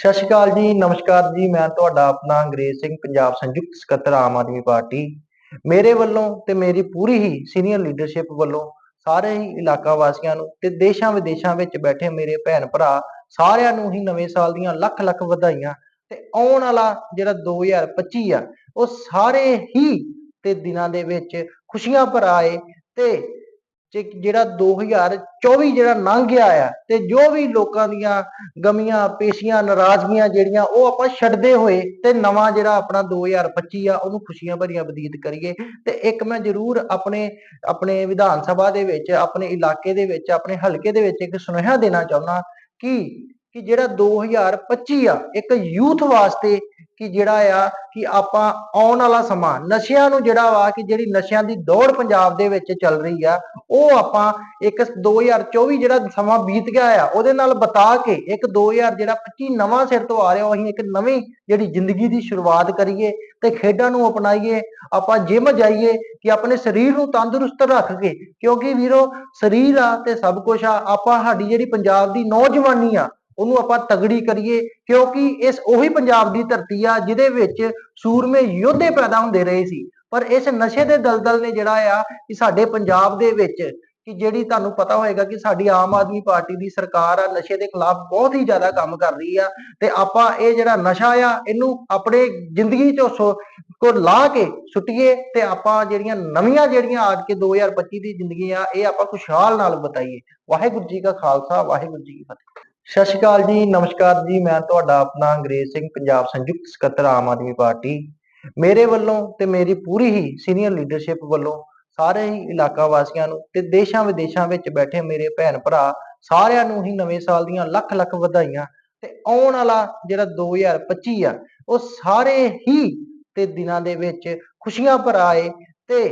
ਸਤਿ ਸ਼੍ਰੀ ਅਕਾਲ ਜੀ, ਨਮਸਕਾਰ ਜੀ, ਮੈਂ ਤੁਹਾਡਾ ਆਪਣਾ ਅੰਗਰੇਜ਼ ਸਿੰਘ, ਪੰਜਾਬ ਸੰਯੁਕਤ ਸਕੱਤਰ ਆਮ ਆਦਮੀ ਪਾਰਟੀ। ਮੇਰੇ ਵੱਲੋਂ ਤੇ ਮੇਰੀ ਪੂਰੀ ਹੀ ਸੀਨੀਅਰ ਲੀਡਰਸ਼ਿਪ ਵੱਲੋਂ ਸਾਰੇ ਹੀ ਇਲਾਕਾ ਵਾਸੀਆਂ ਨੂੰ ਤੇ ਦੇਸ਼ਾਂ ਵਿਦੇਸ਼ਾਂ ਵਿੱਚ ਬੈਠੇ ਮੇਰੇ ਭੈਣ ਭਰਾ ਸਾਰਿਆਂ ਨੂੰ ਹੀ ਨਵੇਂ ਸਾਲ ਦੀਆਂ ਲੱਖ ਲੱਖ ਵਧਾਈਆਂ ਤੇ ਆਉਣ ਵਾਲਾ ਜਿਹੜਾ 2025 ਆ, ਉਹ ਸਾਰੇ ਹੀ ਤੇ ਦਿਨਾਂ ਦੇ ਵਿੱਚ ਖੁਸ਼ੀਆਂ ਭਰਾਏ ਤੇ ਜੇ ਜਿਹੜਾ 2024 ਜਿਹੜਾ ਲੰਘ ਗਿਆ ਆ ਤੇ ਜੋ ਵੀ ਲੋਕਾਂ ਦੀਆਂ ਗਮੀਆਂ, ਪੇਸ਼ੀਆਂ, ਨਾਰਾਜ਼ਗੀਆਂ ਜਿਹੜੀਆਂ ਉਹ ਆਪਾਂ ਛੱਡਦੇ ਹੋਏ ਤੇ ਨਵਾਂ ਜਿਹੜਾ ਆਪਣਾ 2025 ਆ ਉਹਨੂੰ ਖੁਸ਼ੀਆਂ ਭਰੀਆਂ ਬਤੀਤ ਕਰੀਏ ਤੇ ਇੱਕ ਮੈਂ ਜ਼ਰੂਰ ਆਪਣੇ ਆਪਣੇ ਵਿਧਾਨ ਸਭਾ ਦੇ ਵਿੱਚ, ਆਪਣੇ ਇਲਾਕੇ ਦੇ ਵਿੱਚ, ਆਪਣੇ ਹਲਕੇ ਦੇ ਵਿੱਚ ਇੱਕ ਸੁਨੇਹਾ ਦੇਣਾ ਚਾਹੁੰਦਾ ਕਿ ਕਿ ਜਿਹੜਾ 2025 ਆ ਇੱਕ ਯੂਥ ਵਾਸਤੇ ਕਿ ਜਿਹੜਾ ਆ ਕਿ ਆਪਾਂ ਆਉਣ ਵਾਲਾ ਸਮਾਂ, ਨਸ਼ਿਆਂ ਨੂੰ ਜਿਹੜਾ ਵਾ ਕਿ ਜਿਹੜੀ ਨਸ਼ਿਆਂ ਦੀ ਦੌੜ ਪੰਜਾਬ ਦੇ ਵਿੱਚ ਚੱਲ ਰਹੀ ਆ, ਉਹ ਆਪਾਂ ਇੱਕ 2024 ਜਿਹੜਾ ਸਮਾਂ ਬੀਤ ਗਿਆ ਆ, ਉਹਦੇ ਨਾਲ ਬਤਾ ਕੇ ਇੱਕ 2000 ਜਿਹੜਾ 25 ਨਵਾਂ ਸਿਰ ਤੋਂ ਆ ਰਿਹਾ ਅਸੀਂ ਇੱਕ ਨਵੀਂ ਜਿਹੜੀ ਜ਼ਿੰਦਗੀ ਦੀ ਸ਼ੁਰੂਆਤ ਕਰੀਏ ਤੇ ਖੇਡਾਂ ਨੂੰ ਅਪਣਾਈਏ, ਆਪਾਂ ਜਿਮ ਜਾਈਏ ਕਿ ਆਪਣੇ ਸਰੀਰ ਨੂੰ ਤੰਦਰੁਸਤ ਰੱਖ ਕੇ, ਕਿਉਂਕਿ ਵੀਰੋ ਸਰੀਰ ਆ ਤੇ ਸਭ ਕੁਝ ਆ, ਆਪਾਂ ਸਾਡੀ ਜਿਹੜੀ ਪੰਜਾਬ ਦੀ ਨੌਜਵਾਨੀ ਆ ਉਹਨੂੰ ਆਪਾਂ ਤਗੜੀ ਕਰੀਏ, ਕਿਉਂਕਿ ਇਸ ਉਹੀ ਪੰਜਾਬ ਦੀ ਧਰਤੀ ਆ ਜਿਹਦੇ ਵਿੱਚ ਸੂਰਮੇ ਯੋਧੇ ਪੈਦਾ ਹੁੰਦੇ ਰਹੇ ਸੀ। ਪਰ ਇਸ ਨਸ਼ੇ ਦੇ ਦਲਦਲ ਨੇ ਜਿਹੜਾ ਆ ਕਿ ਸਾਡੇ ਪੰਜਾਬ ਦੇ ਵਿੱਚ ਕਿ ਜਿਹੜੀ ਤੁਹਾਨੂੰ ਪਤਾ ਹੋਏਗਾ ਕਿ ਸਾਡੀ ਆਮ ਆਦਮੀ ਪਾਰਟੀ ਦੀ ਸਰਕਾਰ ਆ, ਨਸ਼ੇ ਦੇ ਖਿਲਾਫ ਬਹੁਤ ਹੀ ਜ਼ਿਆਦਾ ਕੰਮ ਕਰ ਰਹੀ ਆ ਤੇ ਆਪਾਂ ਇਹ ਜਿਹੜਾ ਨਸ਼ਾ ਆ, ਇਹਨੂੰ ਆਪਣੇ ਜ਼ਿੰਦਗੀ ਚੋਂ ਕੋ ਲਾ ਕੇ ਸੁੱਟੀਏ ਤੇ ਆਪਾਂ ਜਿਹੜੀਆਂ ਨਵੀਆਂ ਜਿਹੜੀਆਂ ਆਜ ਕੇ 2025 ਦੀ ਜ਼ਿੰਦਗੀ ਆ, ਇਹ ਆਪਾਂ ਖੁਸ਼ਹਾਲ ਨਾਲ ਬਤਾਈਏ। ਵਾਹਿਗੁਰੂ ਜੀ ਕਾ ਖਾਲਸਾ, ਵਾਹਿਗੁਰੂ ਜੀ ਕੀ ਫਤਿਹ। ਸਤਿ ਸ਼੍ਰੀ ਅਕਾਲ ਜੀ, ਨਮਸਕਾਰ ਜੀ, ਮੈਂ ਤੁਹਾਡਾ ਆਪਣਾ ਅੰਗਰੇਜ਼ ਸਿੰਘ, ਪੰਜਾਬ ਸੰਯੁਕਤ ਸਕੱਤਰ ਆਮ ਆਦਮੀ ਪਾਰਟੀ। ਮੇਰੇ ਵੱਲੋਂ ਤੇ ਮੇਰੀ ਪੂਰੀ ਹੀ ਸੀਨੀਅਰ ਲੀਡਰਸ਼ਿਪ ਵੱਲੋਂ ਸਾਰੇ ਹੀ ਇਲਾਕਾ ਵਾਸੀਆਂ ਨੂੰ ਤੇ ਦੇਸ਼ਾਂ ਵਿਦੇਸ਼ਾਂ ਵਿੱਚ ਬੈਠੇ ਮੇਰੇ ਭੈਣ ਭਰਾ ਸਾਰਿਆਂ ਨੂੰ ਹੀ ਨਵੇਂ ਸਾਲ ਦੀਆਂ ਲੱਖ ਲੱਖ ਵਧਾਈਆਂ ਤੇ ਆਉਣ ਵਾਲਾ ਜਿਹੜਾ 2025 ਆ, ਉਹ ਸਾਰੇ ਹੀ ਤੇ ਦਿਨਾਂ ਦੇ ਵਿੱਚ ਖੁਸ਼ੀਆਂ ਭਰਾਏ ਤੇ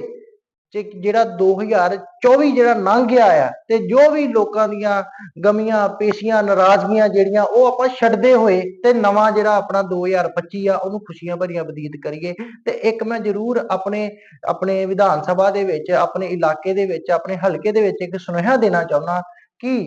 ਜੇ ਜਿਹੜਾ 2024 ਜਿਹੜਾ ਲੰਘ ਗਿਆ ਆ ਤੇ ਜੋ ਵੀ ਲੋਕਾਂ ਦੀਆਂ ਗਮੀਆਂ, ਪੇਸ਼ੀਆਂ, ਨਾਰਾਜ਼ਗੀਆਂ ਜਿਹੜੀਆਂ ਉਹ ਆਪਾਂ ਛੱਡਦੇ ਹੋਏ ਤੇ ਨਵਾਂ ਜਿਹੜਾ ਆਪਣਾ 2025 ਆ ਉਹਨੂੰ ਖੁਸ਼ੀਆਂ ਭਰੀਆਂ ਬਤੀਤ ਕਰੀਏ ਤੇ ਇੱਕ ਮੈਂ ਜ਼ਰੂਰ ਆਪਣੇ ਆਪਣੇ ਵਿਧਾਨ ਸਭਾ ਦੇ ਵਿੱਚ, ਆਪਣੇ ਇਲਾਕੇ ਦੇ ਵਿੱਚ, ਆਪਣੇ ਹਲਕੇ ਦੇ ਵਿੱਚ ਇੱਕ ਸੁਨੇਹਾ ਦੇਣਾ ਚਾਹੁੰਦਾ ਕਿ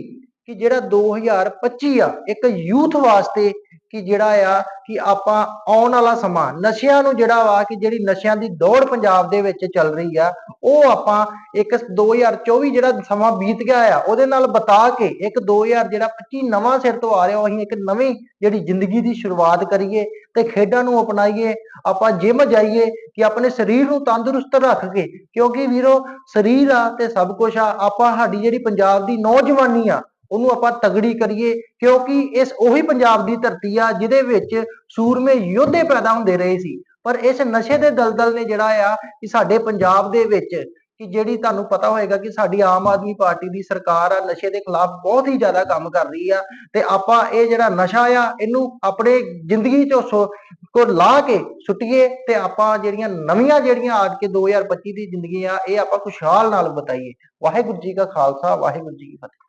ਕਿ ਜਿਹੜਾ 2025 ਆ, ਇੱਕ ਯੂਥ ਵਾਸਤੇ ਕਿ ਜਿਹੜਾ ਆ ਕਿ ਆਪਾਂ ਆਉਣ ਵਾਲਾ ਸਮਾਂ, ਨਸ਼ਿਆਂ ਨੂੰ ਜਿਹੜਾ ਵਾ ਕਿ ਜਿਹੜੀ ਨਸ਼ਿਆਂ ਦੀ ਦੌੜ ਪੰਜਾਬ ਦੇ ਵਿੱਚ ਚੱਲ ਰਹੀ ਆ, ਉਹ ਆਪਾਂ ਇੱਕ 2024 ਜਿਹੜਾ ਸਮਾਂ ਬੀਤ ਗਿਆ ਆ, ਉਹਦੇ ਨਾਲ ਬਤਾ ਕੇ ਇੱਕ 2000 ਜਿਹੜਾ 25 ਨਵਾਂ ਸਿਰ ਤੋਂ ਆ ਰਿਹਾ, ਉਹ ਅਸੀਂ ਇੱਕ ਨਵੀਂ ਜਿਹੜੀ ਜ਼ਿੰਦਗੀ ਦੀ ਸ਼ੁਰੂਆਤ ਕਰੀਏ ਤੇ ਖੇਡਾਂ ਨੂੰ ਅਪਣਾਈਏ, ਆਪਾਂ ਜਿਮ ਜਾਈਏ ਕਿ ਆਪਣੇ ਸਰੀਰ ਨੂੰ ਤੰਦਰੁਸਤ ਰੱਖ ਕੇ, ਕਿਉਂਕਿ ਵੀਰੋ ਸਰੀਰ ਆ ਤੇ ਸਭ ਕੁਝ ਆ, ਆਪਾਂ ਸਾਡੀ ਜਿਹੜੀ ਪੰਜਾਬ ਦੀ ਨੌਜਵਾਨੀ ਆ ਉਹਨੂੰ ਆਪਾਂ ਤਗੜੀ ਕਰੀਏ, ਕਿਉਂਕਿ ਇਸ ਉਹੀ ਪੰਜਾਬ ਦੀ ਧਰਤੀ ਆ ਜਿਹਦੇ ਵਿੱਚ ਸੂਰਮੇ ਯੋਧੇ ਪੈਦਾ ਹੁੰਦੇ ਰਹੇ ਸੀ। ਪਰ ਇਸ ਨਸ਼ੇ ਦੇ ਦਲਦਲ ਨੇ ਜਿਹੜਾ ਆ ਕਿ ਸਾਡੇ ਪੰਜਾਬ ਦੇ ਵਿੱਚ ਕਿ ਜਿਹੜੀ ਤੁਹਾਨੂੰ ਪਤਾ ਹੋਏਗਾ ਕਿ ਸਾਡੀ ਆਮ ਆਦਮੀ ਪਾਰਟੀ ਦੀ ਸਰਕਾਰ ਆ, ਨਸ਼ੇ ਦੇ ਖਿਲਾਫ ਬਹੁਤ ਹੀ ਜ਼ਿਆਦਾ ਕੰਮ ਕਰ ਰਹੀ ਆ ਤੇ ਆਪਾਂ ਇਹ ਜਿਹੜਾ ਨਸ਼ਾ ਆ, ਇਹਨੂੰ ਆਪਣੇ ਜ਼ਿੰਦਗੀ ਚੋਂ ਕੋ ਲਾ ਕੇ ਸੁੱਟੀਏ ਤੇ ਆਪਾਂ ਜਿਹੜੀਆਂ ਨਵੀਆਂ ਜਿਹੜੀਆਂ ਆਜ ਕੇ 2025 ਦੀ ਜ਼ਿੰਦਗੀ ਆ, ਇਹ ਆਪਾਂ ਖੁਸ਼ਹਾਲ ਨਾਲ ਬਤਾਈਏ। ਵਾਹਿਗੁਰੂ ਜੀ ਕਾ ਖਾਲਸਾ, ਵਾਹਿਗੁਰੂ ਜੀ ਕੀ ਫਤਿਹ।